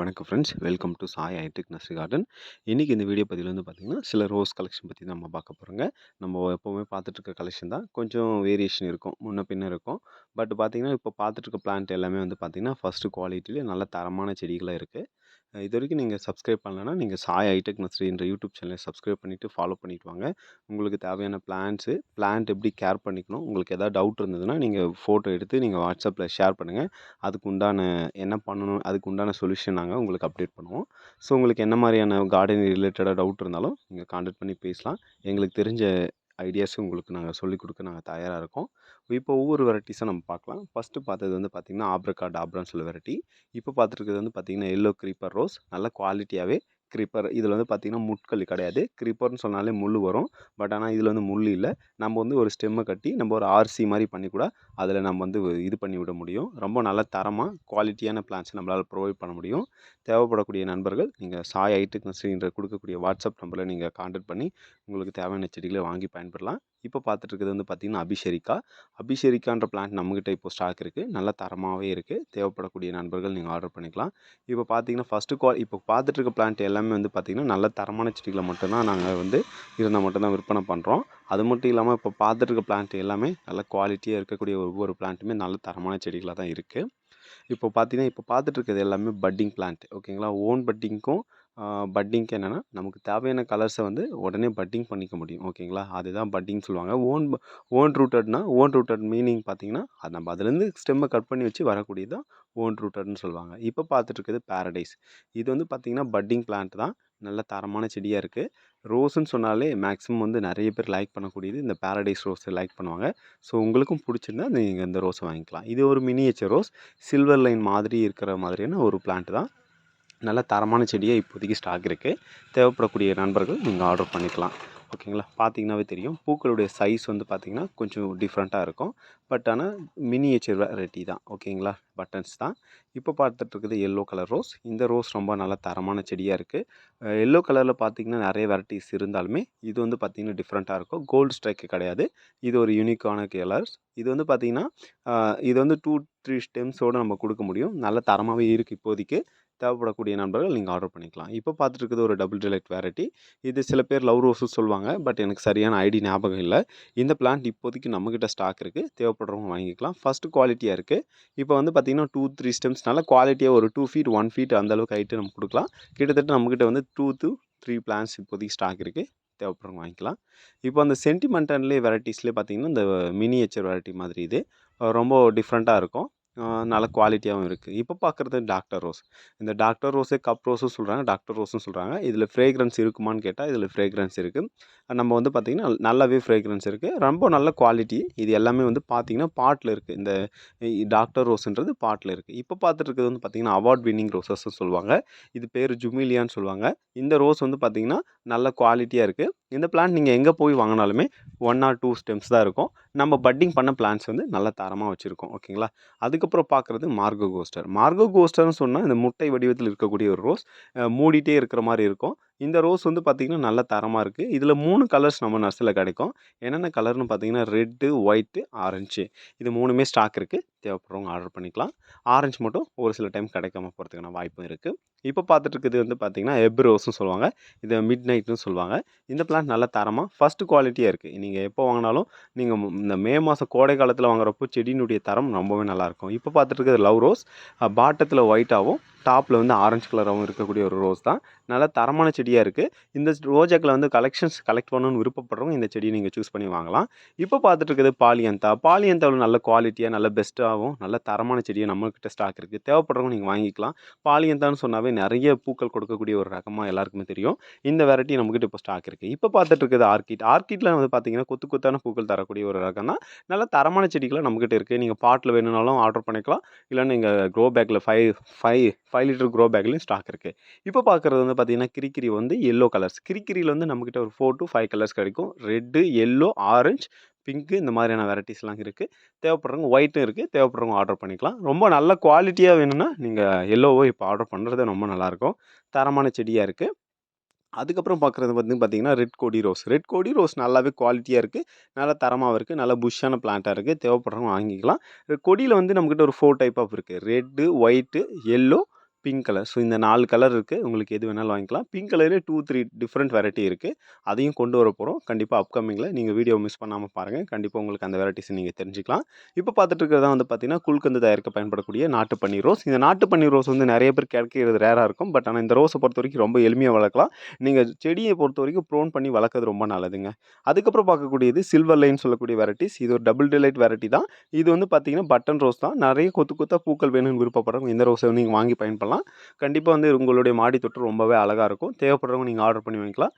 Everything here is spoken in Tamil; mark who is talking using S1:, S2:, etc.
S1: வணக்கம் friends welcome to Sai hitech nursery garden இன்றைக்கி இந்த வீடியோ பதிவில் வந்து பார்த்திங்கன்னா சில ரோஸ் கலெக்ஷன் பற்றி நம்ம பார்க்க போகிறோங்க நம்ம எப்போவுமே பார்த்துட்ருக்க கலெக்ஷன் தான். கொஞ்சம் வேரியேஷன் இருக்கும் முன்ன பின்ன இருக்கும். பட் பார்த்திங்கன்னா இப்போ பார்த்துட்ருக்க பிளான்ட் எல்லாமே வந்து பார்த்திங்கன்னா ஃபஸ்ட்டு குவாலிட்டியில் நல்ல தரமான செடிகளாக இருக்குது இது வரைக்கும் நீங்கள் சப்ஸ்கிரைப் பண்ணலன்னா நீங்கள் சாய் ஹைடெக் நர்சரின்ற யூடியூப் சேனலை சப்ஸ்கிரைப் பண்ணிவிட்டு ஃபாலோ பண்ணிட்டு வாங்க. உங்களுக்கு தேவையான பிளான்ஸு பிளான்ட் எப்படி கேர் பண்ணிக்கணும் உங்களுக்கு எதாவது டவுட் இருந்ததுன்னா நீங்கள் ஃபோட்டோ எடுத்து நீங்கள் வாட்ஸ்அப்பில் ஷேர் பண்ணுங்கள் அதுக்கு உண்டான என்ன பண்ணணும் அதுக்கு உண்டான சொல்யூஷன் நாங்கள் உங்களுக்கு அப்டேட் பண்ணுவோம். ஸோ உங்களுக்கு என்ன மாதிரியான கார்டனிங் ரிலேட்டடாக டவுட் இருந்தாலும் நீங்கள் காண்டாக்ட் பண்ணி பேசலாம். எங்களுக்கு தெரிஞ்ச ஐடியாஸும் உங்களுக்கு நாங்கள் சொல்லிக் கொடுக்க நாங்கள் தயாராக இருக்கோம். இப்போ ஒவ்வொரு வெரைட்டிஸாக நம்ம பார்க்கலாம். ஃபஸ்ட்டு பார்த்தது வந்து பார்த்திங்கன்னா ஆப்ரகா ஆப்ரான்னு சொல்ல வெரைட்டி இப்போ பார்த்துருக்கிறது வந்து பார்த்திங்கன்னா எல்லோ க்ரீப்பர் ரோஸ் நல்ல குவாலிட்டியாகவே க்ரீப்பர் இதில் வந்து பார்த்திங்கன்னா முட்கள் கிடையாது. க்ரீப்பர்னு சொன்னாலே முள் வரும். பட் ஆனால் இதில் வந்து முள் இல்லை. நம்ம வந்து ஒரு ஸ்டெம்மை கட்டி நம்ம ஒரு ஆர்சி மாதிரி பண்ணி கூட அதில் நம்ம வந்து இது பண்ணி விட முடியும். ரொம்ப நல்ல தரமாக குவாலிட்டியான பிளான்ஸ் நம்மளால் ப்ரொவைட் பண்ண முடியும். தேவைப்படக்கூடிய நண்பர்கள் நீங்கள் சாய் ஐட்டுக்கு நர்சரின்ற கொடுக்கக்கூடிய வாட்ஸ்அப் நம்பரில் நீங்கள் கான்டாக்ட் பண்ணி உங்களுக்கு தேவையான செடிகளை வாங்கி பயன்பெறலாம் இப்போ பார்த்துட்டு இருக்கிறது வந்து பார்த்திங்கன்னா அபிஷேரிக்கா. அபிஷேரிக்கான்ற பிளான்ட் நம்மக்கிட்ட இப்போ ஸ்டாக் இருக்குது நல்ல தரமாகவே இருக்குது தேவைப்படக்கூடிய நண்பர்கள் நீங்கள் ஆர்டர் பண்ணிக்கலாம். இப்போ பார்த்தீங்கன்னா ஃபஸ்ட்டு குவா இப்போ பார்த்துட்டு இருக்க பிளான்ட் எல்லாமே வந்து பார்த்திங்கன்னா நல்ல தரமான செடிகளை மட்டும்தான் நாங்கள் வந்து இருந்தால் மட்டும்தான் விற்பனை பண்ணுறோம் அது மட்டும் இல்லாமல் இப்போ பார்த்துட்டு இருக்க பிளான்ட் எல்லாமே நல்ல குவாலிட்டியாக இருக்கக்கூடிய ஒவ்வொரு பிளான்ட்டுமே நல்ல தரமான செடிகளாக தான் இருக்குது இப்போ பார்த்தீங்கன்னா இப்போ பார்த்துட்டு இருக்கிறது எல்லாமே பட்டிங் பிளான்ட் ஓகேங்களா ஓன் பட்டிங்க்கும் பட்டிங்க்கு என்னென்னா நமக்கு தேவையான கலர்ஸை வந்து உடனே பட்டிங் பண்ணிக்க முடியும். ஓகேங்களா அதுதான் பட்டிங் சொல்லுவாங்க. ஓன் ஓன் ரூட்டட்னா ஓன் ரூட்டட் மீனிங் பார்த்தீங்கன்னா அது நம்ம அதுலேருந்து ஸ்டெம்மை கட் பண்ணி வச்சு வரக்கூடியது தான் ஓன் ரூட்டட்னு சொல்லுவாங்க. இப்போ பார்த்துட்டு பேரடைஸ் இது வந்து பார்த்திங்கன்னா பட்டிங் பிளான்ட் தான். நல்ல தரமான செடியாக இருக்குது ரோஸுன்னு சொன்னாலே மேக்ஸிமம் வந்து நிறைய பேர் லைக் பண்ணக்கூடியது இந்த பேரடைஸ் ரோஸை லைக் பண்ணுவாங்க. ஸோ உங்களுக்கும் பிடிச்சிருந்தா நீங்கள் இந்த ரோஸை வாங்கிக்கலாம். இது ஒரு மினியேச்சர் ரோஸ் சில்வர் லைன் மாதிரி இருக்கிற மாதிரியான ஒரு பிளான்ட் தான் நல்ல தரமான செடியாக இப்போதைக்கு ஸ்டாக் இருக்குது தேவைப்படக்கூடிய நண்பர்கள் நீங்கள் ஆர்டர் பண்ணிக்கலாம். ஓகேங்களா பார்த்தீங்கன்னாவே தெரியும். பூக்களுடைய சைஸ் வந்து பார்த்திங்கன்னா கொஞ்சம் டிஃப்ரெண்ட்டாக இருக்கும். பட் ஆனால் மினியேச்சர் வெரைட்டி தான். ஓகேங்களா பட்டன்ஸ் தான். இப்போ பார்த்துட்ருக்குது எல்லோ கலர் ரோஸ் இந்த ரோஸ் ரொம்ப நல்ல தரமான செடியாக இருக்குது எல்லோ கலரில் பார்த்திங்கன்னா நிறைய வெரைட்டிஸ் இருந்தாலுமே இது வந்து பார்த்திங்கன்னா டிஃப்ரெண்ட்டாக இருக்கும். கோல்டு ஸ்ட்ரைக்கு கிடையாது. இது ஒரு யூனிக்கான கலர்ஸ் இது வந்து பார்த்திங்கன்னா இது வந்து டூ த்ரீ ஸ்டெம்ஸோடு நம்ம கொடுக்க முடியும். நல்ல தரமாகவே இருக்குது இப்போதைக்கு. தேவைப்படக்கூடிய நண்பர்கள் நீங்கள் ஆர்டர் பண்ணிக்கலாம். இப்போ பார்த்துட்டு ஒரு டபுள் டிலைட் வெரைட்டி இது சில பேர் லவ் ரோஸும் சொல்லுவாங்க. பட் எனக்கு சரியான ஐடி ஞாபகம் இல்லை. இந்த பிளான்ட் இப்போதைக்கு நம்மக்கிட்ட ஸ்டாக் இருக்குது தேவைப்படுறவங்க வாங்கிக்கலாம். ஃபஸ்ட்டு குவாலிட்டியாக இருக்குது இப்போ வந்து பார்த்திங்கன்னா டூ த்ரீ ஸ்டெம்ஸ் குவாலிட்டியாக ஒரு டூ ஃபீட் ஒன் ஃபீட் அந்தளவுக்கு ஹைட்டு நம்ம கொடுக்கலாம். கிட்டத்தட்ட நம்மக்கிட்ட வந்து டூ டூ த்ரீ பிளான்ஸ் இப்போதைக்கு ஸ்டாக் இருக்குது தேவைப்படுறவங்க வாங்கிக்கலாம். இப்போ அந்த சென்டிமெண்டன்லேயே வெரைட்டிஸ்லேயே பார்த்திங்கன்னா இந்த மினியேச்சர் வெரைட்டி மாதிரி இது. ரொம்ப டிஃப்ரெண்ட்டாக இருக்கும். நல்ல குவாலிட்டியாகவும் இருக்குது இப்போ பார்க்குறது டாக்டர் ரோஸ். இந்த டாக்டர் ரோஸே கப் ரோஸும் சொல்கிறாங்க டாக்டர் ரோஸும் சொல்கிறாங்க இதில் ஃப்ரேக்ரன்ஸ் இருக்குமான்னு கேட்டால் இதில் ஃப்ரேக்ரன்ஸ் இருக்குது நம்ம வந்து பார்த்திங்கன்னா நல்லாவே ஃப்ரேக்ரன்ஸ் இருக்குது ரொம்ப நல்ல குவாலிட்டி இது எல்லாமே வந்து பார்த்திங்கன்னா பாட்டில் இருக்குது இந்த டாக்டர் ரோஸுன்றது பாட்டில் இருக்குது இப்போ பார்த்துட்டு இருக்கிறது வந்து பார்த்திங்கன்னா அவார்ட் வின்னிங் ரோஸஸ்ன்னு சொல்லுவாங்க. இது பேர் ஜுமிலியான்னு சொல்லுவாங்க. இந்த ரோஸ் வந்து பார்த்திங்கன்னா நல்ல குவாலிட்டியாக இருக்குது இந்த பிளான்ட் நீங்கள் எங்கே போய் வாங்கினாலுமே ஒன் ஆர் டூ ஸ்டெம்ஸ் தான் இருக்கும். நம்ம பட்டிங் பண்ண பிளான்ஸ் வந்து நல்ல தரமாக வச்சுருக்கோம். ஓகேங்களா? அதுக்கு அதுக்கப்புறம் பார்க்குறது மார்கோ கோஸ்டர். மார்கோ கோஸ்டர்னு சொன்னால் இந்த முட்டை வடிவத்தில் இருக்கக்கூடிய ஒரு ரோஸ் மூடிட்டே இருக்கிற மாதிரி இருக்கும். இந்த ரோஸ் வந்து பார்த்திங்கன்னா நல்ல தரமாக இருக்குது இதில் மூணு கலர்ஸ் நம்ம நர்ஸில் கிடைக்கும். என்னென்ன கலர்னு பார்த்தீங்கன்னா ரெட்டு ஒயிட்டு ஆரஞ்சு. இது மூணுமே ஸ்டாக் இருக்குது தேவைப்படுறவங்க ஆர்டர் பண்ணிக்கலாம். ஆரஞ்சு மட்டும் ஒரு சில டைம் கிடைக்காம போகிறதுக்கான வாய்ப்பும் இருக்குது இப்போ பார்த்துட்டு வந்து பார்த்திங்கன்னா எப் ரோஸ்னு சொல்லுவாங்க. இதை மிட் நைட்னு சொல்லுவாங்க. இந்த பிளான்ட் நல்ல தரமாக ஃபஸ்ட்டு குவாலிட்டியாக இருக்குது நீங்கள் எப்போ வாங்கினாலும் நீங்கள் இந்த மே மாதம் கோடை காலத்தில் வாங்குறப்போ செடியினுடைய தரம் ரொம்பவே நல்லாயிருக்கும் இப்போ பார்த்துட்டு இருக்கிறது லவ் ரோஸ். பாட்டத்தில் ஒயிட்டாகவும் டாப்பில் வந்து ஆரஞ்சு கலராகவும் இருக்கக்கூடிய ஒரு ரோஸ் தான். நல்ல தரமான செடியாக இருக்குது இந்த ரோஜாக்கில் வந்து கலெக்ஷன்ஸ் கலெக்ட் பண்ணணும்னு விருப்பப்படுறவங்க இந்த செடியை நீங்கள் சூஸ் பண்ணி வாங்கலாம். இப்போ பார்த்துட்டு பாலியந்தா பாலியந்தாவில் நல்ல குவாலிட்டியாக நல்ல பெஸ்ட்டாகவும் நல்ல தரமான செடியை நம்மக்கிட்ட ஸ்டாக் இருக்குது தேவைப்படுறவங்க நீங்கள் வாங்கிக்கலாம். பாலியந்தான்னு சொன்னாவே நிறைய பூக்கள் கொடுக்கக்கூடிய ஒரு ரகமாக எல்லாருக்குமே தெரியும். இந்த வெரைட்டி நம்மக்கிட்ட இப்போ ஸ்டாக் இருக்குது இப்போ பார்த்துட்டு ஆர்கிட் ஆர்கிட்டில் வந்து பார்த்தீங்கன்னா கொத்து கொத்தான பூக்கள் தரக்கூடிய ஒரு ரகம் தான். நல்ல தரமான செடிகளை நம்மக்கிட்ட இருக்குது நீங்கள் பாட்டில் வேணும்னாலும் ஆர்டர் பண்ணிக்கலாம். இல்லை நீங்கள் க்ரோ பேக்கில் five five five litre grow பேக்லேயும் stock இருக்குது இப்போ பார்க்குறது வந்து பார்த்திங்கன்னா கிரிக்கிரி வந்து எல்லோ கலர்ஸ் கிரிக்கிரியில் வந்து நம்மக்கிட்ட ஒரு ஃபோர் டு ஃபைவ் கலர்ஸ் கிடைக்கும். ரெட்டு எல்லோ ஆரஞ்சு பிங்க்கு இந்த மாதிரியான வெரைட்டிஸ்லாம் இருக்குது தேவைப்படுறவங்க ஒயிட்டும் இருக்குது தேவைப்படுறவங்க ஆர்டர் பண்ணிக்கலாம். ரொம்ப நல்ல குவாலிட்டியாக வேணும்னா நீங்கள் எல்லோவோ இப்போ ஆர்டர் பண்ணுறது ரொம்ப நல்லாயிருக்கும். தரமான செடியாக இருக்குது அதுக்கப்புறம் பார்க்குறது வந்து பார்த்தீங்கன்னா ரெட் கோடி ரோஸ் ரெட் கோடி ரோஸ் நல்லாவே குவாலிட்டியாக இருக்குது நல்ல தரமாக இருக்குது நல்ல புஷ்ஷான பிளான்ட்டாக இருக்குது தேவைப்படுறவங்க வாங்கிக்கலாம். கொடியில் வந்து நம்மக்கிட்ட ஒரு ஃபோர் டைப் ஆஃப் இருக்குது red white yellow pink colour. So இந்த நாலு கலர் இருக்குது உங்களுக்கு எது வேணாலும் வாங்கிக்கலாம். பிங்க் கலரே டூ த்ரீ டிஃப்ரெண்ட் வெரைட்டி இருக்குது அதையும் கொண்டு வர போகிறோம் கண்டிப்பாக அப்கமிங்கில் நீங்கள் வீடியோ மிஸ் பண்ணாமல் பாருங்கள் கண்டிப்பாக உங்களுக்கு அந்த வெரைட்டிஸை நீங்கள் தெரிஞ்சுக்கலாம். இப்போ பார்த்துட்டு வந்து பார்த்தீங்கன்னா, குல்கந்து தயாரிக்க பயன்படக்கூடிய நாட்டு பன்னீர் ரோஸ். இந்த நாட்டு பன்னீர் ரோஸ் வந்து நிறைய பேர் கிடைக்கிறது ரேராக இருக்கும். பட் ஆனால் இந்த ரோஸை பொறுத்த வரைக்கும் ரொம்ப எளிமையாக வளர்க்கலாம். நீங்கள் செடியை பொறுத்த வரைக்கும் ப்ரோன் பண்ணி வளர்க்குறது ரொம்ப நல்லதுங்க. அதுக்கப்புறம் பார்க்கக்கூடியது சில்வர் லைன் சொல்லக்கூடிய வெரைட்டிஸ். இது ஒரு டபுள் டிலைட் வெரைட்டி தான். இது வந்து பார்த்தீங்கன்னா, பட்டன் ரோஸ் தான். நிறைய கொத்து கொத்தா பூக்கள் வேணும்னு விருப்பப்படுறவங்க இந்த ரோஸை நீங்கள் வாங்கி பயன்படலாம். கண்டிப்பாக வந்து உங்களுடைய மாடி தோட்டம் ரொம்பவே அழகாக இருக்கும். தேவைப்படுறவங்க நீங்கள் ஆர்டர் பண்ணி வாங்கிக்கலாம்.